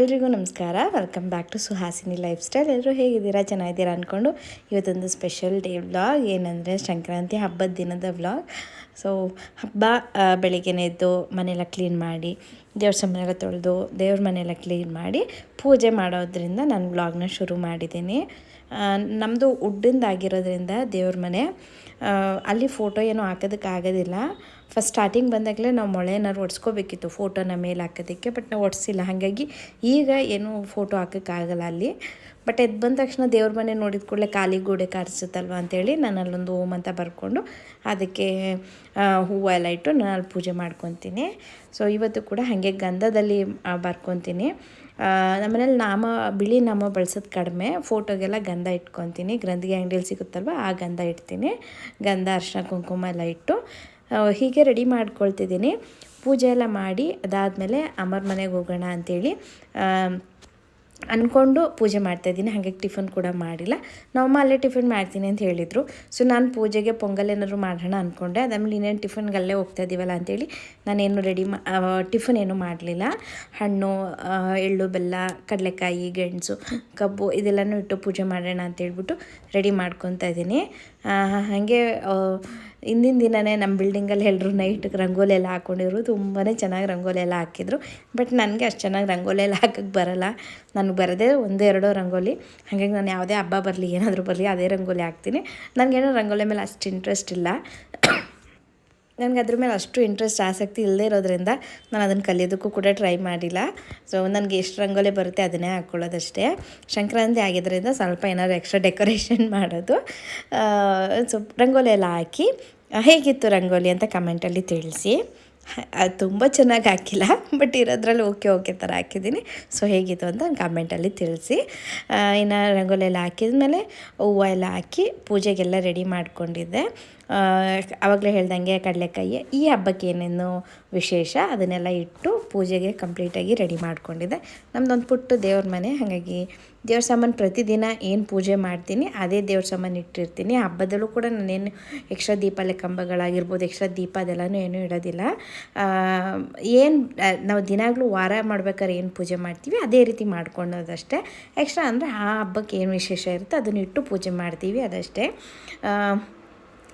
ಎಲ್ರಿಗೂ ನಮಸ್ಕಾರ. Welcome back to Suhasini life style ಎಲ್ಲರೂ ಹೇಗಿದ್ದೀರಾ? ಚೆನ್ನಾಗಿದ್ದೀರಾ ಅಂದ್ಕೊಂಡು ಇವತ್ತೊಂದು ಸ್ಪೆಷಲ್ ಡೇ ವ್ಲಾಗ್ ಏನಂದರೆ ಸಂಕ್ರಾಂತಿ ಹಬ್ಬದ ದಿನದ ವ್ಲಾಗ್ ಸೊ ಹಬ್ಬ ಬೆಳಿಗ್ಗೆನೇ ಎದ್ದು ಮನೆಯೆಲ್ಲ ಕ್ಲೀನ್ ಮಾಡಿ, ದೇವ್ರ ಸಮನೆಲ್ಲ ತೊಳೆದು ದೇವ್ರ ಮನೆಯೆಲ್ಲ ಕ್ಲೀನ್ ಮಾಡಿ ಪೂಜೆ ಮಾಡೋದ್ರಿಂದ ನಾನು ವ್ಲಾಗ್ನ ಶುರು ಮಾಡಿದ್ದೀನಿ. ನಮ್ಮದು ಉಡ್ಡಿಂದಾಗಿರೋದ್ರಿಂದ ದೇವ್ರ ಮನೆ ಅಲ್ಲಿ ಫೋಟೋ ಏನೂ ಹಾಕೋದಕ್ಕೆ ಆಗೋದಿಲ್ಲ. ಫಸ್ಟ್ ಸ್ಟಾರ್ಟಿಂಗ್ ಬಂದಾಗಲೇ ನಾವು ಮೊಳೆನಾರು ಒಡ್ಸ್ಕೋಬೇಕಿತ್ತು ಫೋಟೋನ ಮೇಲೆ ಹಾಕೋದಕ್ಕೆ ಬಟ್ ನಾವು ಒಡಿಸಿಲ್ಲ. ಹಾಗಾಗಿ ಈಗ ಏನು ಫೋಟೋ ಹಾಕೋಕ್ಕಾಗಲ್ಲ ಅಲ್ಲಿ. ಬಟ್ ಎದ್ದು ಬಂದ ತಕ್ಷಣ ದೇವ್ರ ಮನೆ ನೋಡಿದ ಕೂಡಲೇ ಖಾಲಿ ಗೋಡೆ ಕಾರಿಸುತ್ತಲ್ವ ಅಂತೇಳಿ ನಾನು ಅಲ್ಲೊಂದು ಓಮ್ ಅಂತ ಬರ್ಕೊಂಡು ಅದಕ್ಕೆ ಹೂವು ಎಲ್ಲ ಇಟ್ಟು ನಾನು ಅಲ್ಲಿ ಪೂಜೆ ಮಾಡ್ಕೊತೀನಿ. ಸೊ ಇವತ್ತು ಕೂಡ ಹಾಗೆ ಗಂಧದಲ್ಲಿ ಬರ್ಕೊತೀನಿ. ನಮ್ಮನೇಲಿ ನಾಮ, ಬಿಳಿ ನಾಮ ಬಳಸೋದು ಕಡಿಮೆ. ಫೋಟೋಗೆಲ್ಲ ಗಂಧ ಇಟ್ಕೊತೀನಿ. ಗ್ರಂಥಿಗೆ ಅಂಗಡಿಯಲ್ಲಿ ಸಿಗುತ್ತಲ್ವ, ಆ ಗಂಧ ಇಡ್ತೀನಿ. ಗಂಧ ಅರ್ಶಿನ ಕುಂಕುಮ ಎಲ್ಲ ಇಟ್ಟು ಹೀಗೆ ರೆಡಿ ಮಾಡ್ಕೊಳ್ತಿದ್ದೀನಿ. ಪೂಜೆ ಎಲ್ಲ ಮಾಡಿ ಅದಾದಮೇಲೆ ಅಮ್ಮರ ಮನೆಗೆ ಹೋಗೋಣ ಅಂಥೇಳಿ ಅಂದ್ಕೊಂಡು ಪೂಜೆ ಮಾಡ್ತಾಯಿದ್ದೀನಿ ಹಾಗೆ ಟಿಫನ್ ಕೂಡ ಮಾಡಿಲ್ಲ. ನಮ್ಮಮ್ಮ ಅಲ್ಲೇ ಟಿಫನ್ ಮಾಡ್ತೀನಿ ಅಂತ ಹೇಳಿದರು. ಸೊ ನಾನು ಪೂಜೆಗೆ ಪೊಂಗಲ್ ಏನಾದ್ರು ಮಾಡೋಣ ಅಂದ್ಕೊಂಡೆ ಅದಾದ್ಮೇಲೆ ಇನ್ನೇನು ಟಿಫನ್ಗೆ ಅಲ್ಲೇ ಹೋಗ್ತಾ ಇದ್ದೀವಲ್ಲ ಅಂತೇಳಿ ನಾನೇನು ರೆಡಿ ಮಾ ಟಿಫನ್ ಏನು ಮಾಡಲಿಲ್ಲ. ಹಣ್ಣು ಎಳ್ಳು, ಬೆಲ್ಲ, ಕಡಲೆಕಾಯಿ, ಗೆಣಸು, ಕಬ್ಬು ಇದೆಲ್ಲನೂ ಇಟ್ಟು ಪೂಜೆ ಮಾಡೋಣ ಅಂತ ಹೇಳ್ಬಿಟ್ಟು ರೆಡಿ ಮಾಡ್ಕೊತಾ ಇದ್ದೀನಿ. ಹಾಗೆ ಹಿಂದಿನ ದಿನವೇ ನಮ್ಮ ಬಿಲ್ಡಿಂಗಲ್ಲಿ ಎಲ್ಲರೂ ನೈಟ್ ರಂಗೋಲಿ ಎಲ್ಲ ಹಾಕ್ಕೊಂಡಿದ್ರು ತುಂಬಾ ಚೆನ್ನಾಗಿ ರಂಗೋಲಿ ಎಲ್ಲ ಹಾಕಿದ್ರು. ಬಟ್ ನನಗೆ ಅಷ್ಟು ಚೆನ್ನಾಗಿ ರಂಗೋಲಿ ಎಲ್ಲ ಹಾಕಕ್ಕೆ ಬರಲ್ಲ. ನನಗೆ ಬರೋದೇ ಒಂದು ಎರಡೋ ರಂಗೋಲಿ. ಹಾಗಾಗಿ ನಾನು ಯಾವುದೇ ಹಬ್ಬ ಬರಲಿ, ಏನಾದರೂ ಬರಲಿ, ಅದೇ ರಂಗೋಲಿ ಹಾಕ್ತೀನಿ. ನನಗೇನೋ ರಂಗೋಲಿ ಮೇಲೆ ಅಷ್ಟು ಇಂಟ್ರೆಸ್ಟ್ ಇಲ್ಲ. ನನಗೆ ಅದ್ರ ಮೇಲೆ ಅಷ್ಟು ಇಂಟ್ರೆಸ್ಟ್ ಆಸಕ್ತಿ ಇಲ್ಲದೆ ಇರೋದ್ರಿಂದ ನಾನು ಅದನ್ನು ಕಲಿಯೋದಕ್ಕೂ ಕೂಡ ಟ್ರೈ ಮಾಡಿಲ್ಲ. ಸೊ ನನಗೆ ಎಷ್ಟು ರಂಗೋಲಿ ಬರುತ್ತೆ ಅದನ್ನೇ ಹಾಕ್ಕೊಳ್ಳೋದಷ್ಟೇ ಸಂಕ್ರಾಂತಿ ಆಗಿದ್ದರಿಂದ ಸ್ವಲ್ಪ ಏನಾದ್ರು ಎಕ್ಸ್ಟ್ರಾ ಡೆಕೋರೇಷನ್ ಮಾಡೋದು. ಸೊ ರಂಗೋಲಿ ಎಲ್ಲ ಹಾಕಿ ಹೇಗಿತ್ತು ರಂಗೋಲಿ? ಅಂತ ಕಮೆಂಟಲ್ಲಿ ತಿಳಿಸಿ. ತುಂಬ ಚೆನ್ನಾಗಿ ಹಾಕಿಲ್ಲ ಬಟ್ ಇರೋದ್ರಲ್ಲಿ ಓಕೆ ಓಕೆ ಥರ ಹಾಕಿದ್ದೀನಿ. ಸೊ ಹೇಗಿತ್ತು ಅಂತ ಕಮೆಂಟಲ್ಲಿ ತಿಳಿಸಿ. ಇನ್ನು ರಂಗೋಲಿ ಎಲ್ಲ ಹಾಕಿದ್ಮೇಲೆ ಹೂವು ಎಲ್ಲ ಹಾಕಿ ಪೂಜೆಗೆಲ್ಲ ರೆಡಿ ಮಾಡಿಕೊಂಡಿದ್ದೆ. ಆವಾಗಲೇ ಹೇಳ್ದಂಗೆ ಕಡಲೆಕಾಯಿ, ಈ ಹಬ್ಬಕ್ಕೆ ಏನೇನು ವಿಶೇಷ ಅದನ್ನೆಲ್ಲ ಇಟ್ಟು ಪೂಜೆಗೆ ಕಂಪ್ಲೀಟಾಗಿ ರೆಡಿ ಮಾಡಿಕೊಂಡಿದ್ದೆ. ನಮ್ಮದೊಂದು ಪುಟ್ಟ ದೇವ್ರ ಮನೆ, ಹಾಗಾಗಿ ದೇವ್ರ ಸಾಮಾನು ಪ್ರತಿದಿನ ಏನು ಪೂಜೆ ಮಾಡ್ತೀನಿ, ಅದೇ ದೇವ್ರ ಸಾಮಾನು ಇಟ್ಟಿರ್ತೀನಿ. ಹಬ್ಬದಲ್ಲೂ ಕೂಡ ನಾನೇನು ಎಕ್ಸ್ಟ್ರಾ ದೀಪಾಲೆ ಕಂಬಗಳಾಗಿರ್ಬೋದು ಎಕ್ಸ್ಟ್ರಾ ದೀಪ ಅದೆಲ್ಲನೂ ಏನೂ ಇಡೋದಿಲ್ಲ. ಏನು ನಾವು ದಿನಾಗಲೂ ವಾರ ಮಾಡ್ಬೇಕಾದ್ರೆ ಏನು ಪೂಜೆ ಮಾಡ್ತೀವಿ, ಅದೇ ರೀತಿ ಮಾಡ್ಕೊಳ್ಳೋದಷ್ಟೇ ಎಕ್ಸ್ಟ್ರಾ ಅಂದರೆ ಆ ಹಬ್ಬಕ್ಕೆ ಏನು ವಿಶೇಷ ಇರುತ್ತೆ ಅದನ್ನ ಇಟ್ಟು ಪೂಜೆ ಮಾಡ್ತೀವಿ ಅದಷ್ಟೇ.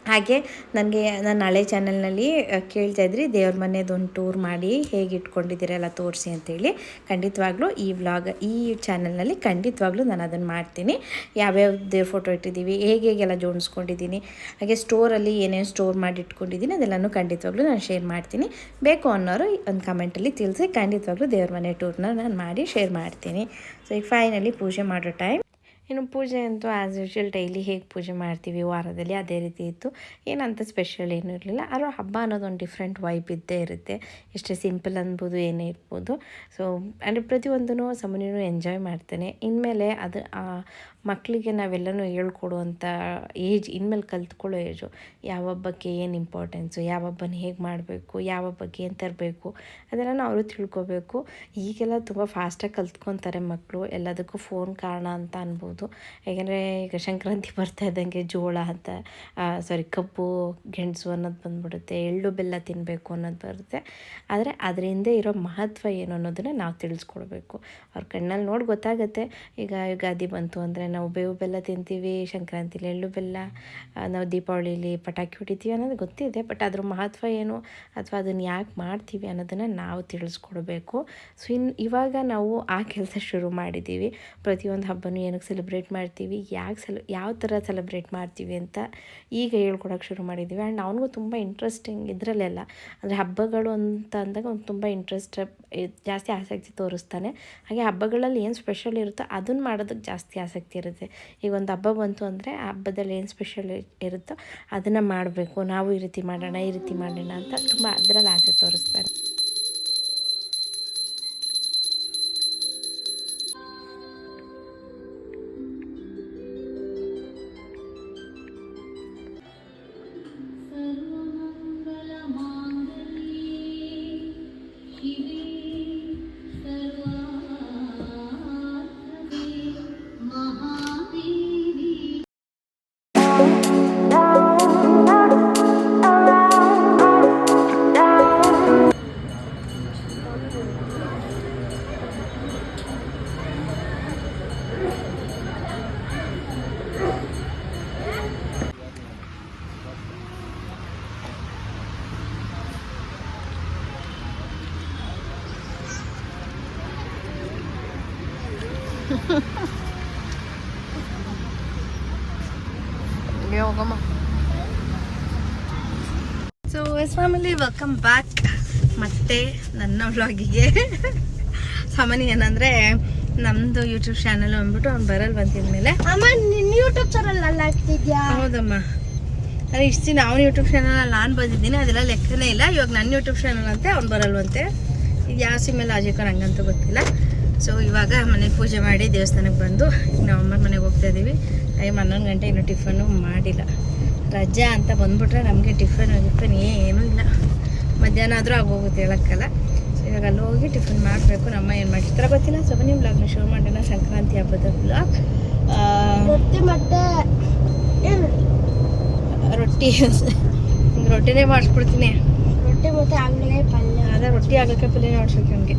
ಹಾಗೆ ನನಗೆ ನಾನು ಹಳೆ ಚಾನಲ್ನಲ್ಲಿ ಕೇಳ್ತಾ ಇದ್ರಿ, ದೇವ್ರ ಮನೆದೊಂದು ಟೂರ್ ಮಾಡಿ ಹೇಗೆ ಇಟ್ಕೊಂಡಿದ್ದೀರಲ್ಲ ತೋರಿಸಿ ಅಂತೇಳಿ. ಖಂಡಿತವಾಗ್ಲೂ ಈ ವ್ಲಾಗ್ ಈ ಚಾನಲ್ನಲ್ಲಿ ಖಂಡಿತವಾಗ್ಲೂ ನಾನು ಅದನ್ನು ಮಾಡ್ತೀನಿ. ಯಾವ್ಯಾವ ದೇವ್ರ ಫೋಟೋ ಇಟ್ಟಿದ್ದೀವಿ, ಹೇಗೆ ಹೇಗೆಲ್ಲ ಜೋಡಿಸ್ಕೊಂಡಿದ್ದೀನಿ, ಹಾಗೆ ಸ್ಟೋರಲ್ಲಿ ಏನೇನು ಸ್ಟೋರ್ ಮಾಡಿ ಇಟ್ಕೊಂಡಿದ್ದೀನಿ ಅದೆಲ್ಲನೂ ಖಂಡಿತವಾಗ್ಲೂ ನಾನು ಶೇರ್ ಮಾಡ್ತೀನಿ. ಬೇಕು ಅನ್ನೋರು ಒಂದು ಕಮೆಂಟಲ್ಲಿ ತಿಳಿಸಿ ಖಂಡಿತವಾಗ್ಲೂ ದೇವ್ರ ಮನೆ ಟೂರ್ನ ನಾನು ಮಾಡಿ ಶೇರ್ ಮಾಡ್ತೀನಿ. ಸೊ ಈಗ ಫೈನಲಿ ಪೂಜೆ ಮಾಡೋ ಟೈಮ್ ಇನ್ನು ಪೂಜೆ ಅಂತೂ ಆ್ಯಸ್ ಯೂಶ್ವಲ್ ಡೈಲಿ ಹೇಗೆ ಪೂಜೆ ಮಾಡ್ತೀವಿ, ವಾರದಲ್ಲಿ ಅದೇ ರೀತಿ ಇತ್ತು. ಏನಂತ ಸ್ಪೆಷಲ್ ಏನೂ ಇರಲಿಲ್ಲ. ಆದರೂ ಹಬ್ಬ ಅನ್ನೋದು ಒಂದು ಡಿಫ್ರೆಂಟ್ ವೈಬ್ ಇದ್ದೇ ಇರುತ್ತೆ. ಎಷ್ಟೇ ಸಿಂಪಲ್ ಅನ್ಬೋದು, ಏನೇ ಇರ್ಬೋದು. ಸೊ ಅಂದರೆ ಪ್ರತಿಯೊಂದೂ ಸಮನ್ಯೂ ಎಂಜಾಯ್ ಮಾಡ್ತೇನೆ. ಇನ್ಮೇಲೆ ಅದು ಮಕ್ಕಳಿಗೆ ನಾವೆಲ್ಲನೂ ಹೇಳ್ಕೊಡುವಂಥ ಏಜ್ ಇನ್ಮೇಲೆ ಕಲ್ತ್ಕೊಳ್ಳೋ ಏಜು ಯಾವ ಹಬ್ಬಕ್ಕೆ ಏನು ಇಂಪಾರ್ಟೆನ್ಸು ಯಾವ ಹಬ್ಬನ ಹೇಗೆ ಮಾಡಬೇಕು, ಯಾವ ಹಬ್ಬಕ್ಕೆ ಏನು ತರಬೇಕು ಅದೆಲ್ಲ ಅವರು ತಿಳ್ಕೊಬೇಕು. ಈಗೆಲ್ಲ ತುಂಬ ಫಾಸ್ಟಾಗಿ ಕಲ್ತ್ಕೊತಾರೆ ಮಕ್ಕಳು ಎಲ್ಲದಕ್ಕೂ ಫೋನ್ ಕಾರಣ ಅಂತ ಅನ್ಬೋದು. ಯಾಕೆಂದರೆ ಈಗ ಸಂಕ್ರಾಂತಿ ಬರ್ತಾ ಇದ್ದಂಗೆ ಜೋಳ ಅಂತ ಸಾರಿ ಕಬ್ಬು, ಗೆಣಸು ಅನ್ನೋದು ಬಂದ್ಬಿಡುತ್ತೆ, ಎಳ್ಳು ಬೆಲ್ಲ ತಿನ್ನಬೇಕು ಅನ್ನೋದು ಬರುತ್ತೆ. ಆದರೆ ಅದರಿಂದ ಇರೋ ಮಹತ್ವ ಏನು ಅನ್ನೋದನ್ನು ನಾವು ತಿಳಿಸ್ಕೊಡ್ಬೇಕು. ಅವ್ರ ಕಣ್ಣಲ್ಲಿ ನೋಡಿ ಗೊತ್ತಾಗುತ್ತೆ. ಈಗ ಯುಗಾದಿ ಬಂತು ಅಂದರೆ ನಾವು ಬೇವು ಬೆಲ್ಲ ತಿಂತೀವಿ, ಸಂಕ್ರಾಂತಿಲಿ ಎಳ್ಳು ಬೆಲ್ಲ ನಾವು ದೀಪಾವಳಿಲಿ ಪಟಾಕಿ ಹೊಡಿತೀವಿ ಅನ್ನೋದು ಗೊತ್ತಿದೆ. ಬಟ್ ಅದ್ರ ಮಹತ್ವ ಏನು ಅಥವಾ ಅದನ್ನು ಯಾಕೆ ಮಾಡ್ತೀವಿ ಅನ್ನೋದನ್ನು ನಾವು ತಿಳಿಸ್ಕೊಡ್ಬೇಕು. ಸೊ ಇನ್ನು ಇವಾಗ ನಾವು ಆ ಕೆಲಸ ಶುರು ಮಾಡಿದ್ದೀವಿ ಪ್ರತಿಯೊಂದು ಹಬ್ಬನೂ ಏನಕ್ಕೆ ಸೆಲೆಬ್ರೇಟ್ ಮಾಡ್ತೀವಿ. ಯಾಕೆ ಸೆಲೆ ಯಾವ ಥರ ಸೆಲೆಬ್ರೇಟ್ ಮಾಡ್ತೀವಿ ಅಂತ ಈಗ ಹೇಳ್ಕೊಡೋಕೆ ಶುರು ಮಾಡಿದ್ದೀವಿ ಆ್ಯಂಡ್ ಅವನಿಗೂ ತುಂಬ ಇಂಟ್ರೆಸ್ಟಿಂಗ್ ಇದರಲ್ಲೆಲ್ಲ ಅಂದರೆ ಹಬ್ಬಗಳು ಅಂತ ಅಂದಾಗ ಅವ್ನು ತುಂಬ ಇಂಟ್ರೆಸ್ಟ್ ಜಾಸ್ತಿ ಆಸಕ್ತಿ ತೋರಿಸ್ತಾನೆ. ಹಾಗೆ ಹಬ್ಬಗಳಲ್ಲಿ ಏನು ಸ್ಪೆಷಲ್ ಇರುತ್ತೋ ಅದನ್ನು ಮಾಡೋದಕ್ಕೆ ಜಾಸ್ತಿ ಆಸಕ್ತಿ ಇರುತ್ತೆ. ಈಗ ಒಂದು ಹಬ್ಬ ಬಂತು ಅಂದರೆ ಆ ಹಬ್ಬದಲ್ಲಿ ಏನು ಸ್ಪೆಷಲ್ ಇರುತ್ತೋ ಅದನ್ನು ಮಾಡಬೇಕು. ನಾವು ಈ ರೀತಿ ಮಾಡೋಣ, ಈ ರೀತಿ ಮಾಡೋಣ ಅಂತ ತುಂಬ ಅದರಲ್ಲಿ ಆಸೆ ತೋರಿಸ್ತಾನೆ. ಫ್ಯಾಮಿಲಿ ವೆಲ್ಕಮ್ ಬ್ಯಾಕ್ ಮತ್ತೆ ನನ್ನ ವ್ಲಾಗಿಗೆ ಸಾಮಾನ್ಯ ಏನಂದರೆ ನಮ್ಮದು ಯೂಟ್ಯೂಬ್ ಚಾನಲ್ ಅಂದ್ಬಿಟ್ಟು ಅವ್ನು ಬರಲ್ ಬಂದಿದ್ಮೇಲೆ ಅಮ್ಮ ನಿನ್ನ ಯೂಟ್ಯೂಬ್ ಚಾನಲ್ ಅಲ್ಲಿ ಹಾಕ್ತಿದ್ಯಾ ಹೌದಮ್ಮ. ಅದೇ ಇಷ್ಟು ದಿನ ಅವ್ನ ಯೂಟ್ಯೂಬ್ ಚಾನಲ್ ನಾನು ಬಂದಿದ್ದೀನಿ ಅದೆಲ್ಲ ಲೆಕ್ಕನೇ ಇಲ್ಲ. ಇವಾಗ ನನ್ನ ಯೂಟ್ಯೂಬ್ ಚಾನಲ್ ಅಂತೆ ಅವ್ನು ಬರಲ್ವಂತೆ. ಇದು ಯಾವ ಸಿಮ್ಮಲ್ಲಿ ಲಾಜಿಕ್ ನಂಗಂತೂ ಗೊತ್ತಿಲ್ಲ. ಸೊ ಇವಾಗ ಮನೆಗೆ ಪೂಜೆ ಮಾಡಿ ದೇವಸ್ಥಾನಕ್ಕೆ ಬಂದು ಈಗ ನಾವು ಅಮ್ಮನ ಮನೆಗೆ ಹೋಗ್ತಾ ಇದ್ದೀವಿ ಟೈಮ್ ಹನ್ನೊಂದು ಗಂಟೆ ಇನ್ನೂ ಟಿಫನ್ನು ಮಾಡಿಲ್ಲ. ರಜಾ ಅಂತ ಬಂದ್ಬಿಟ್ರೆ ನಮಗೆ ಟಿಫನ್ ಟಿಫನ್ ಏನೂ ಇಲ್ಲ. ಮಧ್ಯಾಹ್ನ ಆದರೂ ಆಗೋಗುತ್ತೆ ಹೇಳೋಕ್ಕಲ್ಲ. ಸೊ ಇವಾಗ ಅಲ್ಲಿ ಹೋಗಿ ಟಿಫನ್ ಮಾಡಬೇಕು. ನಮ್ಮ ಏನು ಮಾಡಿರ್ತಾರೆ ಗೊತ್ತಿಲ್ಲ. ಸೊ ನೀವು ಬ್ಲಾಗ್ನ ಶುರು ಮಾಡೋಣ. ಸಂಕ್ರಾಂತಿ ಹಬ್ಬದ ಬ್ಲಾಗ್ ರೊಟ್ಟಿ ಮತ್ತೆ ಏನು? ರೊಟ್ಟಿ. ರೊಟ್ಟಿನೇ ಮಾಡಿಸ್ಬಿಡ್ತೀನಿ. ರೊಟ್ಟಿ ಮತ್ತೆ ಆಗ್ಲೇ ಪಲ್ಯ. ಅದೇ ರೊಟ್ಟಿ ಆಗ್ಲಿಕ್ಕೆ ಪಲ್ಯ ನೋಡ್ಸೋಕೆ ನಮಗೆ.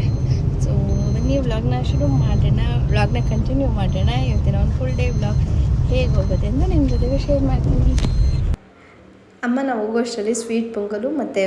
ಸೊ ಬನ್ನಿ ವ್ಲಾಗ್ನ ಶುರು ಮಾಡೋಣ. ವ್ಲಾಗ್ನ ಕಂಟಿನ್ಯೂ ಮಾಡೋಣ. ಇವತ್ತಿನ ಒಂದು ಫುಲ್ ಡೇ ವ್ಲಾಗ್ ಹೇಗೆ ಹೋಗುತ್ತೆ ಅಂತ ನಿಮ್ಮ ಜೊತೆಗೆ ಶೇರ್ ಮಾಡ್ತೀನಿ. ಅಮ್ಮ ನಾವು ಹೋಗೋಷ್ಟರಲ್ಲಿ ಸ್ವೀಟ್ ಪೊಂಗಲು ಮತ್ತು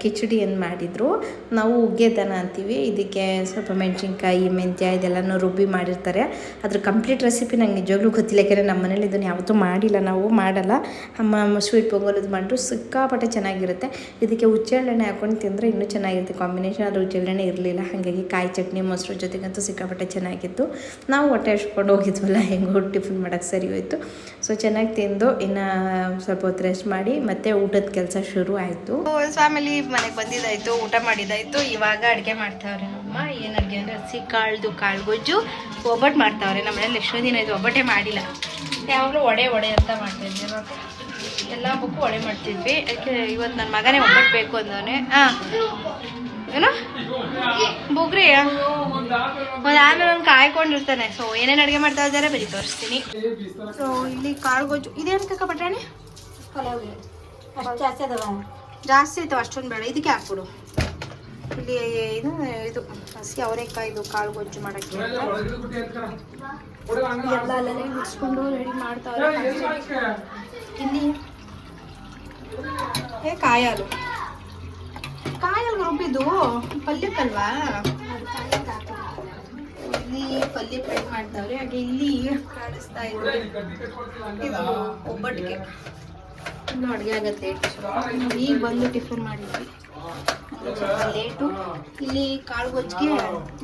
ಕಿಚಡಿಯನ್ನು ಮಾಡಿದರು. ನಾವು ಉಗ್ಗೆದನ ಅಂತೀವಿ. ಇದಕ್ಕೆ ಸ್ವಲ್ಪ ಮೆಣಸಿನ್ಕಾಯಿ, ಮೆಂತ್ಯ ಇದೆಲ್ಲನೂ ರುಬ್ಬಿ ಮಾಡಿರ್ತಾರೆ. ಅದ್ರ ಕಂಪ್ಲೀಟ್ ರೆಸಿಪಿ ನಂಗೆ ನಿಜವಾಗ್ಲೂ ಗೊತ್ತಿಲ್ಲ ಯಾಕೆಂದರೆ ನಮ್ಮ ಮನೇಲಿ ಇದನ್ನು ಯಾವತ್ತೂ ಮಾಡಿಲ್ಲ. ನಾವು ಮಾಡಲ್ಲ. ಅಮ್ಮ ಸ್ವೀಟ್ ಪೊಂಗಲದು ಮಾಡಿದ್ರು. ಸಿಕ್ಕಾಪಟ್ಟೆ ಚೆನ್ನಾಗಿರುತ್ತೆ. ಇದಕ್ಕೆ ಹುಚ್ಚೆಳ್ಳೆಣ್ಣೆ ಹಾಕೊಂಡು ತಿಂದರೆ ಇನ್ನೂ ಚೆನ್ನಾಗಿರುತ್ತೆ. ಕಾಂಬಿನೇಷನ್ ಅದು ಹುಚ್ಚೆಳ್ಳೆಣ್ಣೆ ಇರಲಿಲ್ಲ. ಹಾಗಾಗಿ ಕಾಯಿ ಚಟ್ನಿ, ಮೊಸರು ಜೊತೆಗಂತೂ ಸಿಕ್ಕಾಪಟ್ಟೆ ಚೆನ್ನಾಗಿತ್ತು. ನಾವು ಹೊಟ್ಟೆ ಹಚ್ಕೊಂಡು ಹೋಗಿದ್ವಲ್ಲ, ಹೆಂಗೋ ಟಿಫಿನ್ ಮಾಡೋಕ್ಕೆ ಸರಿ ಹೋಯಿತು. ಸೊ ಚೆನ್ನಾಗಿ ತಿಂದು ಇನ್ನ ಸ್ವಲ್ಪ ಹೊತ್ತು ರೆಸ್ಟ್ ಮಾಡಿ ಮತ್ತೆ ಊಟದ ಕೆಲಸ ಶುರು ಆಯಿತು. ಫ್ಯಾಮಿಲಿ ಮನೆಗೆ ಬಂದಿದ್ದಾಯ್ತು, ಊಟ ಮಾಡಿದಾಯ್ತು ಇವಾಗ ಅಡುಗೆ ಮಾಡ್ತಾವ್ರೆ ನಮ್ಮ ಏನು ಅಡುಗೆ ಅಂದರೆ ಹಸಿ ಕಾಳ್ದು ಕಾಳು ಗೊಜ್ಜು ಒಬ್ಬಟ್ಟು ಮಾಡ್ತಾವ್ರೆ. ನಮ್ಮ ಮನೇಲಿ ಎಷ್ಟೋ ದಿನ ಇದು ಒಬ್ಬಟ್ಟೆ ಮಾಡಿಲ್ಲ. ಯಾವಾಗಲೂ ಒಡೆ ಒಡೆ ಅಂತ ಮಾಡ್ತಿದ್ವಿ ಇದ್ದೀವಿ ಎಲ್ಲ ಬುಕ್ಕು ಒಡೆ ಮಾಡ್ತಿದ್ವಿ. ಯಾಕೆ ಇವತ್ತು ನನ್ನ ಮಗನೇ ಒಬ್ಬಟ್ಟು ಬೇಕು ಅಂದವನೇ. ಹಾಂ. ಏನು? ಬುಗ್ರಿಯ? ಒಂದು ಆಮೇಲೆ ಒಂದು ಕಾಯ್ಕೊಂಡಿರ್ತಾನೆ ಸೊ ಏನೇನು ಅಡುಗೆ ಮಾಡ್ತಾ ಇದ್ದಾರೆ ಬರೀ ತೋರಿಸ್ತೀನಿ. ಸೊ ಇಲ್ಲಿ ಕಾಳು ಗೊಜ್ಜು ಇದೇನು ಕಕ್ಕ ಬಟಾಣಿ ಜಾಸ್ತಿ ಆಯ್ತು, ಅಷ್ಟೊಂದು ಬೇಡ. ಇದಕ್ಕೆ ಹಾಕ್ಬಿಡು. ಇಲ್ಲಿ, ಇದು ಇದು ಹಸಿ ಅವರೆಕಾಯ್ದು ಕಾಳು ಗೊಜ್ಜು ಮಾಡೋಕ್ಕೆ ರೆಡಿ ಮಾಡ್ತಾವ್ರೆ ಇಲ್ಲಿ ಏ ಕಾಯಾಲು ಕಾಯಲ್ ರುಬ್ಬಿದ್ದು ಪಲ್ಯಕ್ಕಲ್ವಾ? ಇಲ್ಲಿ ಪಲ್ಯ ಫ್ರೈ ಮಾಡ್ತಾವ್ರೆ ಹಾಗೆ ಇಲ್ಲಿ ಕಾಣಿಸ್ತಾ ಇದ್ರು ಇದು ಒಬ್ಬಟ್ಟಿಗೆ. ಇನ್ನು ಅಡುಗೆ ಆಗತ್ತೆ. ಈಗ ಬಂದು ಟಿಫನ್ ಮಾಡಿದ್ವಿ. ಲೇಟು. ಇಲ್ಲಿ ಕಾಳು ಗೊಜ್ಜಿಗೆ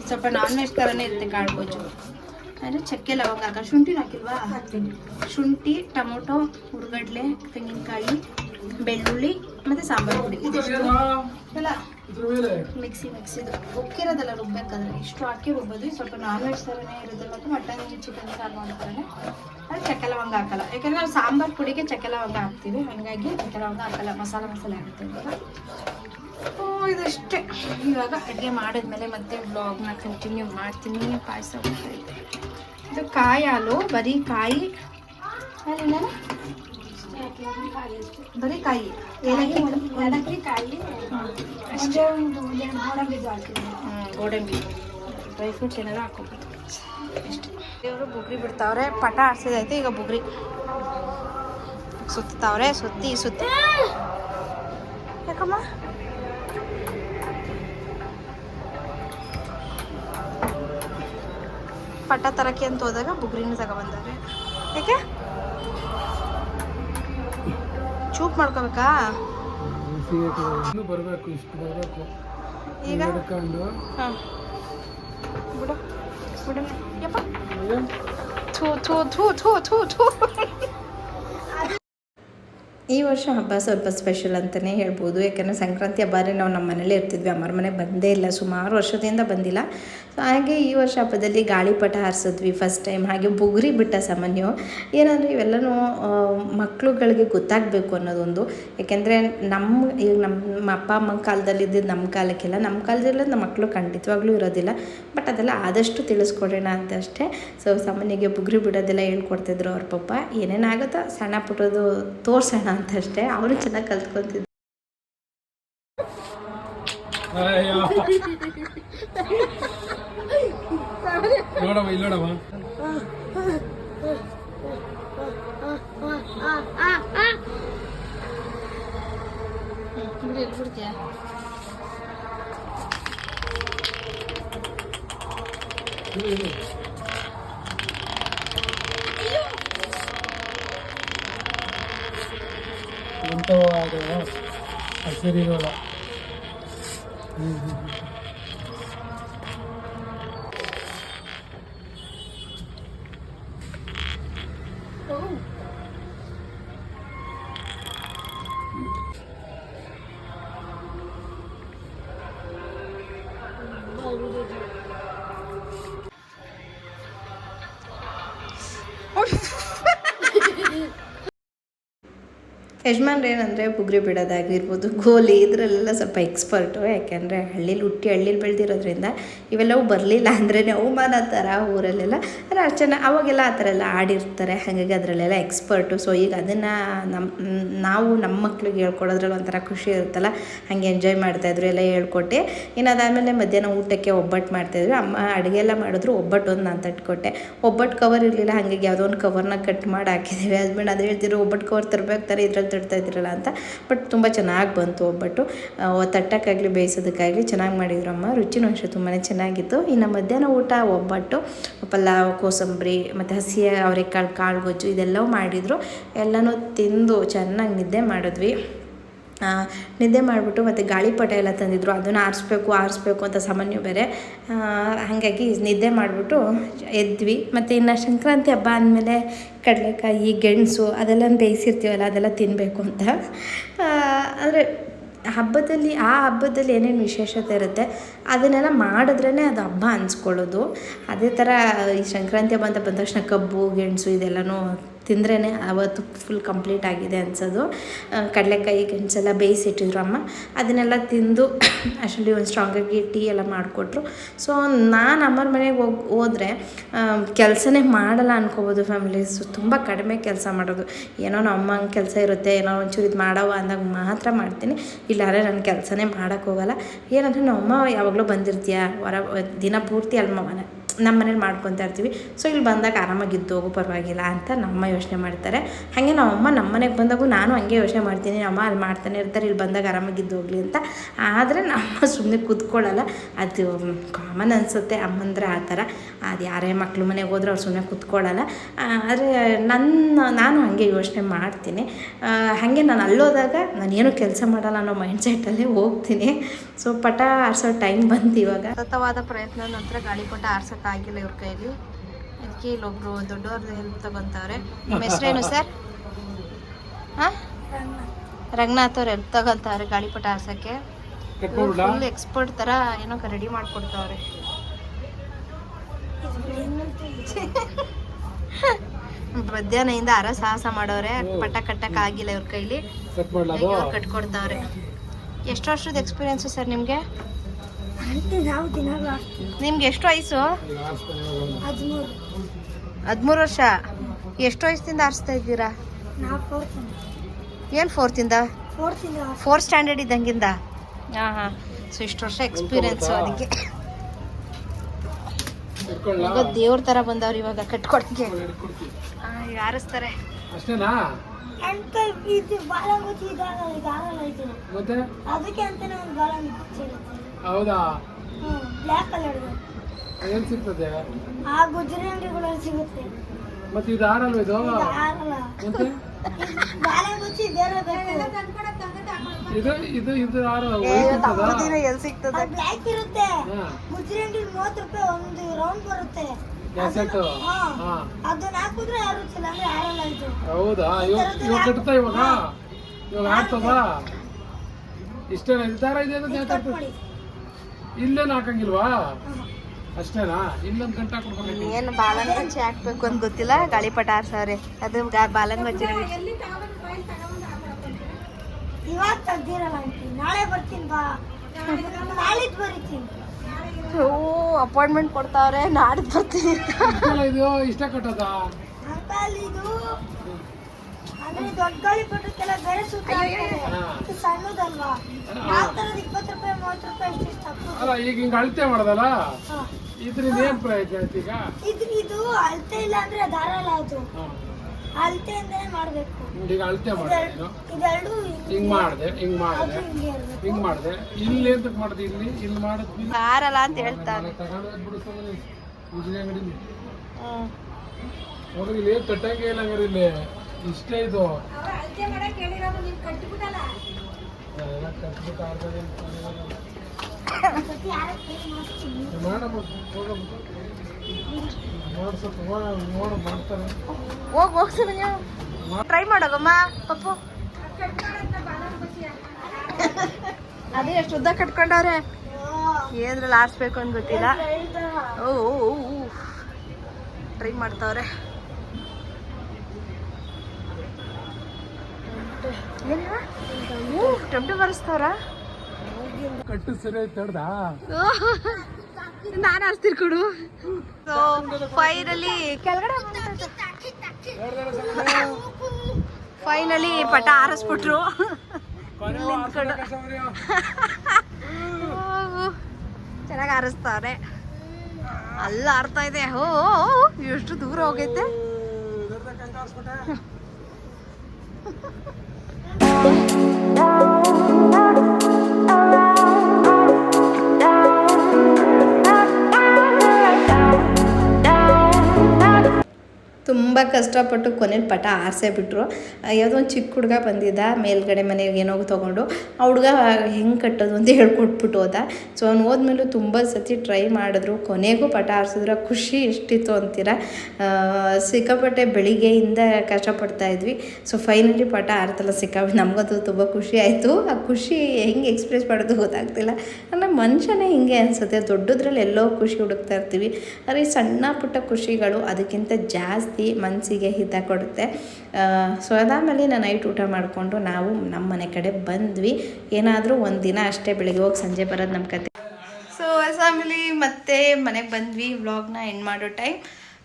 ಸ್ವಲ್ಪ ನಾನ್ ವೆಜ್ ಥರನೇ ಇರುತ್ತೆ ಕಾಳು ಗೊಜ್ಜು ಅಂದರೆ ಚಕ್ಕೆ ಲವಂಗ ಹಾಕ ಶುಂಠಿ ಹಾಕಿಲ್ವಾ? ಹಾಕ್ತೀನಿ. ಶುಂಠಿ ಟೊಮೊಟೊ ಹುರ್ಗಡ್ಲೆ ತೆಂಗಿನಕಾಯಿ ಬೆಳ್ಳುಳ್ಳಿ ಮತ್ತು ಸಾಂಬಾರು ಪುಡಿ. ಇದಿಷ್ಟು? ಮಿಕ್ಸಿ ಮಿಕ್ಸಿದು ಉಕ್ಕಿರೋದಲ್ಲ ರುಬ್ಬೇಕಾದ್ರೆ ಇಷ್ಟು ಹಾಕಿ ರುಬ್ಬೋದು. ಸ್ವಲ್ಪ ನಾನ್ ವೆಜ್ ಥರನೇ ಇರುತ್ತೆ ಮತ್ತು ಮಟನ್ ಚಿಕನ್ ಸಾರು ಮಾಡ್ತಾರೆ ಅದು ಚಕ್ಕೆ ಲವಂಗ ಹಾಕಲ್ಲ. ಯಾಕಂದ್ರೆ ನಾವು ಸಾಂಬಾರು ಪುಡಿಗೆ ಚಕ್ಕೆ ಲವಂಗ ಹಾಕ್ತೀವಿ. ಹಾಗಾಗಿ ಚಕ್ಕೆ ಲವಂಗ ಹಾಕಲ್ಲ ಮಸಾಲ ಮಸಾಲೆ ಓ, ಇದಷ್ಟೇ. ಇವಾಗ ಅಡುಗೆ ಮಾಡಿದ್ಮೇಲೆ ಮತ್ತೆ ಬ್ಲಾಗ್ನ ಕಂಟಿನ್ಯೂ ಮಾಡ್ತೀನಿ. ಪಾಯಸ ಇದೆ ಇದು ಕಾಯಿ ಹಾಲು ಬರೀ ಕಾಯಿ. ಹಾಲಿನ ಬರೀ ಕಾಯಿ ಏಲಕ್ಕಿ ಏಲಕ್ಕಿ ಕಾಯಿ ಅಷ್ಟೇ ಒಂದು ಎರಡು ಗೋಡಂಬಿ ಬೀಜ ಹಾಕಿದ್ದೀನಿ ಹ್ಮ್, ಗೋಡಂಬಿ ಡ್ರೈ ಫ್ರೂಟ್ಸ್ ಏನಾದ್ರು ಹಾಕೋಬೋದು ಅಷ್ಟೇ ದೇವರು ಬುಗ್ರಿ ಬಿಡ್ತಾವ್ರೆ ಪಟ ಆಡ್ಸಿದೈತೆ ಈಗ ಬುಗ್ರಿ ಸುತ್ತಾವ್ರೆ ಸುತ್ತಿ ಸುತ್ತಿ ಯಾಕಮ್ಮ ಪಟ ತರಕ್ಕೆ ಅಂತ ಹೋದಾಗ ಬುಗ್ರಿನ ತಗೊಬಂದವ್ರೆ ಯಾಕೆ ಚೂಪ್ ಮಾಡ್ಕೋಬೇಕಾ? ಇನ್ನು ಬರಬೇಕು ಇಷ್ಟು ಬರಬೇಕು. ಈಗ? ಹಿಡ್ಕೊಂಡು. ಹಾಂ. ಬಿಡು ಬಿಡು. ಯಪ್ಪ. ಥೂ ಥೂ ಥೂ ಥೂ ಥೂ ಥೂ. ಈ ವರ್ಷ ಹಬ್ಬ ಸ್ವಲ್ಪ ಸ್ಪೆಷಲ್ ಅಂತಲೇ ಹೇಳ್ಬೋದು. ಯಾಕಂದರೆ ಸಂಕ್ರಾಂತಿ ಹಬ್ಬನೇ ನಾವು ನಮ್ಮ ಮನೇಲೇ ಇರ್ತಿದ್ವಿ. ಅಮ್ಮರ ಮನೆ ಬಂದೇ ಇಲ್ಲ. ಸುಮಾರು ವರ್ಷದಿಂದ ಬಂದಿಲ್ಲ. ಸೊ ಹಾಗೆ ಈ ವರ್ಷ ಹಬ್ಬದಲ್ಲಿ ಗಾಳಿಪಟ ಹಾರಿಸಿದ್ವಿ ಫಸ್ಟ್ ಟೈಮ್ ಹಾಗೆ ಬುಗುರಿ ಬಿಟ್ಟ ಸಾಮಾನ್ಯ. ಏನಂದರೆ ಇವೆಲ್ಲನೂ ಮಕ್ಳುಗಳಿಗೆ ಗೊತ್ತಾಗಬೇಕು ಅನ್ನೋದೊಂದು. ಯಾಕೆಂದರೆ ನಮ್ಮ ಈಗ ನಮ್ಮ ಅಪ್ಪ ಅಮ್ಮನ ಕಾಲದಲ್ಲಿ ಇದ್ದಿದ್ದು ನಮ್ಮ ಕಾಲಕ್ಕೆಲ್ಲ ನಮ್ಮ ಕಾಲದಲ್ಲಿ ನಮ್ಮ ಮಕ್ಕಳು ಖಂಡಿತವಾಗ್ಲೂ ಇರೋದಿಲ್ಲ. ಬಟ್ ಅದೆಲ್ಲ ಆದಷ್ಟು ತಿಳಿಸ್ಕೊಡೋಣ ಅಂತ ಅಷ್ಟೇ. ಸೊ ಸಾಮಾನ್ಯಗೆ ಬುಗುರಿ ಬಿಡೋದೆಲ್ಲ ಹೇಳ್ಕೊಡ್ತಿದ್ರು ಅವ್ರ ಪಪ್ಪ. ಏನೇನಾಗುತ್ತೋ ಸಣ್ಣ ಪುಟ್ಟದು ತೋರ್ಸೋಣ ಅಂತ ಅಷ್ಟೇ. ಅವರು ಚೆನ್ನಾಗಿ ಕಲ್ತ್ಕೊತಿದ್ರು ಅಯ್ಯೋ. ನೋಡಮ್ಮ ಇಲ್ಲಿ ನೋಡಮ್ಮ ಬಿಡ್ತೀಯಾ ಇರ್ತಾವ ಅದು ಅದು ಸರಿ ಇರೋಲ್ಲ ಹ್ಞೂ ಹ್ಞೂ ಯಜಮಾನ್ರು ಏನಂದರೆ ಬುಗ್ರಿ ಬಿಡೋದಾಗಿರ್ಬೋದು, ಗೋಲಿ ಇದರಲ್ಲೆಲ್ಲ ಸ್ವಲ್ಪ ಎಕ್ಸ್ಪರ್ಟು ಯಾಕೆಂದರೆ ಹಳ್ಳಿಲಿ ಹುಟ್ಟಿ ಹಳ್ಳಿಲಿ ಬೆಳೆದಿರೋದ್ರಿಂದ ಇವೆಲ್ಲವೂ ಬರಲಿಲ್ಲ ಅಂದ್ರೇ ಅವಮಾನ ಥರ ಊರಲ್ಲೆಲ್ಲ ಅಂದರೆ ಅಷ್ಟು ಅವಾಗೆಲ್ಲ ಆ ಥರ ಎಲ್ಲ ಆಡಿರ್ತಾರೆ, ಹಾಗಾಗಿ ಅದರಲ್ಲೆಲ್ಲ ಎಕ್ಸ್ಪರ್ಟು ಸೊ ಈಗ ಅದನ್ನು ನಮ್ಮ ನಾವು ನಮ್ಮ ಮಕ್ಳಿಗೆ ಹೇಳ್ಕೊಡೋದ್ರಲ್ಲಿ ಒಂಥರ ಖುಷಿ ಇರುತ್ತಲ್ಲ, ಹಾಗೆ ಎಂಜಾಯ್ ಮಾಡ್ತಾಯಿದ್ರು ಎಲ್ಲ ಹೇಳ್ಕೊಟ್ಟೆ. ಇನ್ನು ಅದಾದಮೇಲೆ ಮಧ್ಯಾಹ್ನ ಊಟಕ್ಕೆ ಒಬ್ಬಟ್ಟು ಮಾಡ್ತಾಯಿದ್ರು ಅಮ್ಮ ಅಡುಗೆ ಎಲ್ಲ ಮಾಡಿದ್ರು, ಒಬ್ಬಟ್ಟು ಒಂದು ನಾನು ತಟ್ಕೊಟ್ಟೆ. ಒಬ್ಬಟ್ಟು ಕವರ್ ಇರಲಿಲ್ಲ, ಹಾಗಾಗಿ ಯಾವುದೋ ಒಂದು ಕವರ್ನ ಕಟ್ ಮಾಡಿ ಹಾಕಿದ್ದೀವಿ ಹಸ್ಬೆಂಡ್ ಅದು ಹೇಳ್ತಿದ್ರು, ಒಬ್ಬಟ್ಟು ಕವರ್ ತರಬೇಕು ತರ ಇದ್ರಲ್ಲಿ ತಡ್ತಾ ಇದ್ರಲ್ಲ ಅಂತ. ಬಟ್ ತುಂಬ ಚೆನ್ನಾಗಿ ಬಂತು ಒಬ್ಬಟ್ಟು. ತಟ್ಟಕ್ಕಾಗಲಿ, ಬೇಯಿಸೋದಕ್ಕಾಗಲಿ ಚೆನ್ನಾಗಿ ಮಾಡಿದ್ರು ಅಮ್ಮ ರುಚಿನೂ ಅಷ್ಟೇ ತುಂಬಾ ಚೆನ್ನಾಗಿತ್ತು. ಇನ್ನು ಮಧ್ಯಾಹ್ನ ಊಟ, ಒಬ್ಬಟ್ಟು, ಪಲಾವ್, ಕೋಸಂಬರಿ, ಮತ್ತು ಹಸಿ ಅವರೆಕಾಳು ಕಾಳು ಗೊಜ್ಜು ಇದೆಲ್ಲವೂ ಮಾಡಿದರು. ಎಲ್ಲನೂ ತಿಂದು ಚೆನ್ನಾಗಿ ನಿದ್ದೆ ಮಾಡಿದ್ವಿ. ನಿದ್ದೆ ಮಾಡಿಬಿಟ್ಟು ಮತ್ತು ಗಾಳಿಪಟ ಎಲ್ಲ ತಂದಿದ್ರು. ಅದನ್ನು ಆರಿಸ್ಬೇಕು ಆರಿಸ್ಬೇಕು ಅಂತ ಸಾಮಾನ್ಯ ಬೇರೆ. ಹಾಗಾಗಿ ನಿದ್ದೆ ಮಾಡಿಬಿಟ್ಟು ಎದ್ವಿ. ಮತ್ತು ಇನ್ನು ಸಂಕ್ರಾಂತಿ ಹಬ್ಬ ಅಂದಮೇಲೆ ಕಡಲೆಕಾಯಿ, ಗೆಣಸು ಅದೆಲ್ಲ ಬೇಯಿಸಿರ್ತೀವಲ್ಲ, ಅದೆಲ್ಲ ತಿನ್ನಬೇಕು ಅಂತ. ಆದರೆ ಹಬ್ಬದಲ್ಲಿ, ಆ ಹಬ್ಬದಲ್ಲಿ ಏನೇನು ವಿಶೇಷತೆ ಇರುತ್ತೆ, ಅದನ್ನೆಲ್ಲ ಮಾಡಿದ್ರೇ ಅದು ಹಬ್ಬ ಅನ್ಸ್ಕೊಳ್ಳೋದು. ಅದೇ ಥರ ಈ ಸಂಕ್ರಾಂತಿ ಹಬ್ಬ ಅಂತ ಬಂದ ತಕ್ಷಣ ಕಬ್ಬು, ಗೆಣಸು ಇದೆಲ್ಲನೂ ತಿಂದ್ರೇ ಅವತ್ತು ಫುಲ್ ಕಂಪ್ಲೀಟ್ ಆಗಿದೆ ಅನ್ಸೋದು. ಕಡಲೆಕಾಯಿ ಗಂಜೆಲ್ಲ ಬೇಯಿಸಿಟ್ಟಿದ್ರು ಅಮ್ಮ. ಅದನ್ನೆಲ್ಲ ತಿಂದು ಆ್ಯಕ್ಚುಲಿ ಒಂದು ಸ್ಟ್ರಾಂಗಾಗಿ ಟೀ ಎಲ್ಲ ಮಾಡಿಕೊಟ್ರು. ಸೊ ನಾನು ಅಮ್ಮನ ಮನೆಗೆ ಹೋಗಿ, ಹೋದರೆ ಕೆಲಸನೇ ಮಾಡಲ್ಲ ಅನ್ಕೋಬೋದು ಫ್ಯಾಮಿಲೀಸು ತುಂಬ ಕಡಿಮೆ ಕೆಲಸ ಮಾಡೋದು. ಏನೋ ನಮ್ಮ ಅಮ್ಮಂಗೆ ಕೆಲಸ ಇರುತ್ತೆ, ಏನೋ ಒಂಚೂರು ಇದು ಮಾಡವ ಅಂದಾಗ ಮಾತ್ರ ಮಾಡ್ತೀನಿ. ಇಲ್ಲಾಂದರೆ ನಾನು ಕೆಲಸನೇ ಮಾಡೋಕ್ಕೋಗಲ್ಲ ಏನಂದರೆ ನಮ್ಮಮ್ಮ ಯಾವಾಗಲೂ ಬಂದಿರ್ತೀಯ? ಹೊರ, ದಿನ ಪೂರ್ತಿ ಅಲ್ಲಿ ನಮ್ಮ ಮನೇಲಿ ಮಾಡ್ಕೊತಾ ಇರ್ತೀವಿ. ಸೊ ಇಲ್ಲಿ ಬಂದಾಗ ಆರಾಮಾಗಿ ಇದ್ದು ಹೋಗು, ಪರವಾಗಿಲ್ಲ ಅಂತ ನಮ್ಮ ಯೋಚನೆ ಮಾಡ್ತಾರೆ. ಹಾಗೆ ನಮ್ಮಮ್ಮ ನಮ್ಮ ಮನೆಗೆ ಬಂದಾಗೂ ನಾನು ಹಂಗೆ ಯೋಚನೆ ಮಾಡ್ತೀನಿ. ಅಮ್ಮ ಅಲ್ಲಿ ಮಾಡ್ತಾನೆ ಇರ್ತಾರೆ, ಇಲ್ಲಿ ಬಂದಾಗ ಆರಾಮಾಗಿ ಇದ್ದು ಹೋಗಲಿ ಅಂತ. ಆದರೆ ನಮ್ಮ ಸುಮ್ಮನೆ ಕೂತ್ಕೊಳ್ಳಲ್ಲ ಅದು ಕಾಮನ್ ಅನಿಸುತ್ತೆ ಅಮ್ಮಂದ್ರೆ ಆ ಥರ. ಅದು ಯಾರೇ ಮಕ್ಳು ಮನೆಗೆ ಹೋದ್ರೆ ಅವ್ರು ಸುಮ್ಮನೆ ಕೂತ್ಕೊಳ್ಳಲ್ಲ ಆದರೆ ನನ್ನ, ನಾನು ಹಾಗೆ ಯೋಚನೆ ಮಾಡ್ತೀನಿ. ಹಾಗೆ ನಾನು ಅಲ್ಲೋದಾಗ ನಾನು ಏನು ಕೆಲಸ ಮಾಡಲ್ಲ ಅನ್ನೋ ಮೈಂಡ್ ಸೆಟ್ಟಲ್ಲೇ ಹೋಗ್ತೀನಿ. ಸೊ ಪಟ ಆರಿಸೋ ಟೈಮ್ ಬಂತು ಇವಾಗ ಸತತವಾದ ಪ್ರಯತ್ನ, ನಂತರ ಗಾಳಿಪಟ ಆರ್ಸೋಕ್ಕಾಗಿಲ್ಲ ಇವ್ರ ಕೈಲಿ. ಅದಕ್ಕೆ ಇಲ್ಲೊಬ್ರು ದೊಡ್ಡವ್ರದ್ದು ಹೆಲ್ಪ್ ತಗೊಂತಾವ್ರೆ. ನಿಮ್ಮ ಹೆಸರೇನು ಸರ್? ಹಾಂ? ರಂಗನಾಥ್ ಅವ್ರು ಹೆಲ್ಪ್ ತಗೊಂತಾವ್ರೆ ಗಾಳಿಪಟ ಹಾಸಕ್ಕೆ ಫುಲ್ ಎಕ್ಸ್ಪರ್ಟ್ ತರ ಏನೋ ರೆಡಿ ಮಾಡ್ಕೊಡ್ತಾವ್ರೆ. ಮಧ್ಯಾಹ್ನದಿಂದ ಅರ ಸಾಹಸ ಮಾಡೋರೆ ಪಟ ಕಟ್ಟಕ್ ಆಗಿಲ್ಲ ಇವ್ರ ಕೈಲಿ. ಇವ್ರು ಕಟ್ಕೊಡ್ತಾವ್ರೆ. ಎಷ್ಟು ವರ್ಷದ ಎಕ್ಸ್ಪೀರಿಯನ್ಸು ಸರ್ ನಿಮಗೆ ಅಂತ ನಾವು ದಿನಾಗ್ಲೂ ಆಡ್ತೀವಿ ನಿಮ್ಗೆ ಎಷ್ಟು ವಯಸ್ಸು. ಹದಿಮೂರು. ವರ್ಷ. ಎಷ್ಟು ವಯಸ್ಸಿಂದ ಆರಿಸ್ತಾ ಇದ್ದೀರಾ? ಏನು ಫೋರ್ತಿಂದ ಫೋರ್ತಿಂದ ಫೋರ್ತ್ ಸ್ಟ್ಯಾಂಡರ್ಡ್ ಇದ್ದಂಗಿಂದ? ಹಾಂ ಹಾಂ. ಸೊ ಇಷ್ಟು ವರ್ಷ ಎಕ್ಸ್ಪೀರಿಯನ್ಸು ಅದಕ್ಕೆ ದೇವ್ರ ಥರ ಬಂದವ್ರು ಇವಾಗ ಕಟ್ಕೊಡಕ್ಕೆ ಆರಿಸ್ತಾರೆ. ಇದು ಇದು. ಅದಕ್ಕೆ ಅಂತಾನೆ ಒಂದು ಬಾಲ ಹೌದಾ? ಬ್ಲ್ಯಾಕ್ ಕಲರ್ ಏನ್ ಸಿಗ್ತದೆ? ಆ ಗುಜರಿ ಅಂಗಡಿಗಳಲ್ಲಿ ಸಿಗುತ್ತೆ. ಮತ್ತೆ ಇದು ಆರಲ್ವ ಇದು? ಆಗಲ್ಲ ಮತ್ತೆ? ಬಾಲ ಮುಚ್ಚಿ ಬೇರೆ ಬೇಕು. ಇದು ಇದು ಆರ ಎಲ್ಲಿ ಸಿಗ್ತದೆ? ಬ್ಲ್ಯಾಕ್ ಇರುತ್ತೆ. ಗುಜರಿ ಮೂವತ್ತು ರೂಪಾಯಿ ಒಂದು ರೌಂಡ್ ಬರುತ್ತೆ. ಕ್ಯಾಸೆಟ್ ಹಾ. ಹಾ. ಅದನ್ನ ಹಾಕಿದ್ರೆ ಯಾರು ರುಚಿಲ್ಲ ಅಂದ್ರೆ ಆರಲ್ಲ ಇದು. ಹೌದಾ? ಇವಾಗ ಇವಾಗ ಕಟ್ತಾ ಇವಾಗ? ಇವಾಗ ಇಷ್ಟೇನಾ ಇದು ಅಂತ ಇಲ್ಲೇನು ಹಾಕಂಗಿಲ್ವಾ? ಅಷ್ಟೇನಾ? ಇಲ್ಲೊಂದು ಗಂಟೆ ಏನು ಬಾಲಂಗಚ್ಚಿ ಹಾಕ್ಬೇಕು ಅಂತ ಗೊತ್ತಿಲ್ಲ ಗಾಳಿಪಟ ಆರ್ಸವ್ರೆ ಅದು ಬಾಲನ್ ಬಾಲಂಗಚ್ಚಿ ಇವಾಗ ತೆಗ್ದಿರಲ್ಲ ಆಂಟಿ ನಾಳೆ ಬರ್ತೀನಿ ಬಾ. ನಾಳಿದ್ ಬರೀತೀನಿ. ಓ ಅಪಾಯಿಂಟ್ಮೆಂಟ್ ಕೊಡ್ತಾವ್ರೆ ನಾಡಿದ್ದು ಬರ್ತೀನಿ. ಇದು ಇಷ್ಟ ಕಟ್ಟೋದಾ? ಇದು ದೊಡ್ಡ ಗಾಳಿ ಪಟ್ಟಕ್ಕೆಲ್ಲ ಬೇರೆ ಸುತ್ತ ಹಾಕ್ತಾರೆ. ಹಾ. ಇದು ಸಣ್ಣದಲ್ವಾ? ಯಾವ ತರದ ಇಪ್ಪತ್ತು ರೂಪಾಯಿ ಮೂವತ್ತು ರೂಪಾಯಿ ಎಷ್ಟು ಇಷ್ಟ ಅಲ್ಲ ಈಗ ಹಿಂಗೆ ಅಳತೆ ಮಾಡ್ದಲ್ಲ. ಇದ್ರಿಂದ ಏನ್ ಪ್ರಯೋಜನ ಐತಿ ಈಗ? ಇದು ಇದು ಅಳತೆ ಇಲ್ಲ ಅಂದ್ರೆ ದಾರ ಅಲ್ಲ ಅದು ಅಳತೆ ಅಂತಾನೆ ಮಾಡ್ಬೇಕು. ಈಗ ಅಳತೆ ಮಾಡಿದೆ ನೀನು? ಇದೆರಡು ಹಿಂಗ್ ಮಾಡಿದೆ ಹಿಂಗ್ ಮಾಡಿದೆ. ಹಿಂಗೆ ಮಾಡಿದೆ. ಇಲ್ಲಿ ಅಂತ ಮಾಡಿದೆ ಇಲ್ಲಿ? ಇಲ್ಲಿ ಮಾಡಿದ್ವಿ ಆರಲ್ಲ ಅಂತ ಹೇಳ್ತಾರೆ. ಉಜಿನ ಇಲ್ಲಿ ಕಟ್ಟಂಗೆ ಇಲ್ಲ ಹಂಗಾರೆ ಇಲ್ಲಿ ಇಷ್ಟೇ ಇದು. ಹೋಗಿ ನೀವು ಟ್ರೈ ಮಾಡೋಗಮ್ಮ ಪಪ್ಪು ಅದೇ ಎಷ್ಟು ಉದ್ದ ಕಟ್ಕೊಂಡವ್ರೆ. ಏನ್ರಲ್ಲಿ ಆರಿಸ್ಬೇಕು ಅಂತ ಗೊತ್ತಿಲ್ಲ ಓ ಟ್ರೈ ಮಾಡ್ತಾವ್ರೆ. ಟೊಮ್ಟೊ ಬರೆಸ್ತಾರ ಕಟ್ಟು ಸರಿ ಆಯ್ತು ನಾನು ಆರಿಸ್ತೀರಿ ಕೊಡು ಫೈನಲಿ ಕೆಳಗಡೆ ಫೈನಲಿ ಪಟ ಆರಿಸ್ಬಿಟ್ರು. ಚೆನ್ನಾಗಿ ಆರಿಸ್ತಾರೆ. ಅಲ್ಲ ಆರ್ತಾ ಇದೆ. ಹೋ ಎಷ್ಟು ದೂರ ಹೋಗೈತೆ. Bye. ತುಂಬ ಕಷ್ಟಪಟ್ಟು ಕೊನೆಯಲ್ಲಿ ಪಟ ಆರಿಸೇ ಬಿಟ್ಟರು ಯಾವುದೋ ಒಂದು ಚಿಕ್ಕ ಹುಡುಗ ಬಂದಿದ್ದ, ಮೇಲ್ಗಡೆ ಮನೆಗೆ ಏನೋ ತೊಗೊಂಡು. ಆ ಹುಡುಗ ಹೆಂಗೆ ಕಟ್ಟೋದು ಅಂತ ಹೇಳ್ಕೊಟ್ಬಿಟ್ಟು ಹೋದ. ಸೊ ಅವ್ನು ಹೋದ್ಮೇಲೂ ತುಂಬ ಸತಿ ಟ್ರೈ ಮಾಡಿದ್ರು. ಕೊನೆಗೂ ಪಟ ಆರಿಸಿದ್ರು ಖುಷಿ ಎಷ್ಟಿತ್ತು ಅಂತೀರ? ಸಿಕ್ಕಾಪಟ್ಟೆ ಬೆಳಿಗ್ಗೆಯಿಂದ ಕಷ್ಟಪಡ್ತಾ ಇದ್ವಿ. ಸೊ ಫೈನಲಿ ಪಟ ಆರ್ತಲ್ಲ ಸಿಕ್ಕಾಪಟ್ಟೆ ನಮಗಂತೂ ತುಂಬ ಖುಷಿ ಆಯಿತು. ಆ ಖುಷಿ ಹೆಂಗೆ ಎಕ್ಸ್ಪ್ರೆಸ್ ಮಾಡೋದು ಗೊತ್ತಾಗ್ತಿಲ್ಲ. ಅಂದರೆ ಮನುಷ್ಯನೇ ಹಿಂಗೆ ಅನಿಸುತ್ತೆ. ದೊಡ್ಡದ್ರಲ್ಲಿ ಎಲ್ಲೋ ಖುಷಿ ಹುಡುಕ್ತಾ ಇರ್ತೀವಿ. ಆದರೆ ಸಣ್ಣ ಪುಟ್ಟ ಖುಷಿಗಳು ಅದಕ್ಕಿಂತ ಜಾಸ್ತಿ ಮನಸ್ಸಿಗೆ ಹಿತ ಕೊಡುತ್ತೆ. ಸೊ ಅದಾದಮೇಲೆ ನಾನು ನೈಟ್ ಊಟ ಮಾಡಿಕೊಂಡು ನಾವು ನಮ್ಮ ಮನೆ ಕಡೆ ಬಂದ್ವಿ. ಏನಾದರೂ ಒಂದು ದಿನ ಅಷ್ಟೇ ಬೆಳಿಗ್ಗೆ ಹೋಗಿ ಸಂಜೆ ಬರೋದು ನಮ್ಮ ಕತೆ ಸೊ ಫ್ಯಾಮಿಲಿ ಮತ್ತೆ ಮನೆಗೆ ಬಂದ್ವಿ. ವ್ಲಾಗ್ನ ಎಂಡ್ ಮಾಡೋ ಟೈಮ್.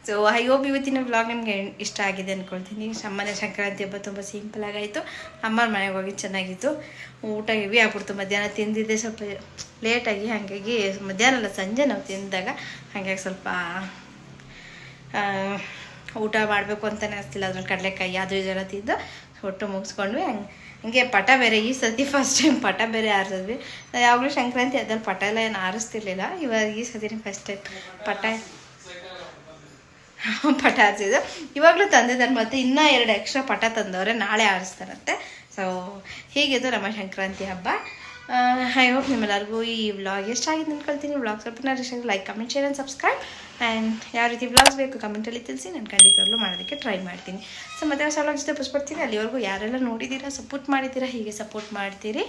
ಸೊ ಐ ಹೋಪ್ ಇವತ್ತಿನ ವ್ಲಾಗ್ ನಿಮಗೆ ಇಷ್ಟ ಆಗಿದೆ ಅಂದ್ಕೊಳ್ತೀನಿ ನಮ್ಮನೆ ಸಂಕ್ರಾಂತಿ ಹಬ್ಬ ತುಂಬ ಸಿಂಪಲ್ ಆಗಾಯಿತು. ಅಮ್ಮನ ಮನೆಗೆ ಹೋಗಿ ಚೆನ್ನಾಗಿತ್ತು. ಊಟ ಹೆವಿ ಆಗ್ಬಿಡ್ತು. ಮಧ್ಯಾಹ್ನ ತಿಂದಿದ್ದೆ ಸ್ವಲ್ಪ ಲೇಟಾಗಿ ಹಾಗಾಗಿ ಮಧ್ಯಾಹ್ನ ಅಲ್ಲ, ಸಂಜೆ ನಾವು ತಿಂದಾಗ, ಹಾಗಾಗಿ ಸ್ವಲ್ಪ ಊಟ ಮಾಡಬೇಕು ಅಂತಲೇ ಅನಿಸ್ತಿಲ್ಲ. ಅದ್ರಲ್ಲಿ ಕಡಲೆಕಾಯಿ, ಅದು ಇದೆಲ್ಲ ತಿಂದು ಹೊಟ್ಟು ಮುಗಿಸ್ಕೊಂಡ್ವಿ. ಹಂಗೆ ಹಂಗೆ ಪಟ ಬೇರೆ, ಈ ಸತಿ ಫಸ್ಟ್ ಟೈಮ್ ಪಟ ಬೇರೆ ಆರಿಸಿದ್ವಿ. ಯಾವಾಗಲೂ ಸಂಕ್ರಾಂತಿ ಅದ್ರಲ್ಲಿ ಪಟ ಎಲ್ಲ ಏನು ಆರಿಸ್ತಿರ್ಲಿಲ್ಲ. ಇವಾಗ ಈ ಸತಿನೇ ಫಸ್ಟ್ ಟೈಮ್ ಪಟ ಪಟ ಆರಿಸಿದ್ದು. ಇವಾಗಲೂ ತಂದಿದ್ದಾರೆ ಮತ್ತು ಇನ್ನೂ ಎರಡು ಎಕ್ಸ್ಟ್ರಾ ಪಟ ತಂದವ್ರೆ, ನಾಳೆ ಆರಿಸ್ತಾರಂತೆ. ಸೊ ಹೀಗಿದ್ದು ನಮ್ಮ ಸಂಕ್ರಾಂತಿ ಹಬ್ಬ. ಐ ಹೋಪ್ ನಿಮ್ಮೆಲ್ಲರಿಗೂ ಈ ವ್ಲಾಗ್ ಎಷ್ಟಾಗಿದೆ ಅಂದ್ಕೊಳ್ತೀನಿ ವ್ಲಾಗ್ ಸ್ವಲ್ಪ ಇಷ್ಟ like comment share and subscribe and ಯಾವ ರೀತಿ ವ್ಲಾಗ್ಸ್ ಬೇಕು ಕಮೆಂಟಲ್ಲಿ ತಿಳಿಸಿ. ನಾನು ಖಂಡಿತವಾಗ್ಲೂ ಮಾಡೋದಕ್ಕೆ ಟ್ರೈ ಮಾಡ್ತೀನಿ. ಸೊ ಮತ್ತೆ ಹೊಸ ಜೊತೆ ಪುಷ್ಪಡ್ತೀನಿ. ಅಲ್ಲಿವರೆಗೂ ಯಾರೆಲ್ಲ ನೋಡಿದ್ದೀರಾ ಸಪೋರ್ಟ್ ಮಾಡಿದ್ದೀರಾ ಹೀಗೆ ಸಪೋರ್ಟ್ ಮಾಡ್ತೀರಿ.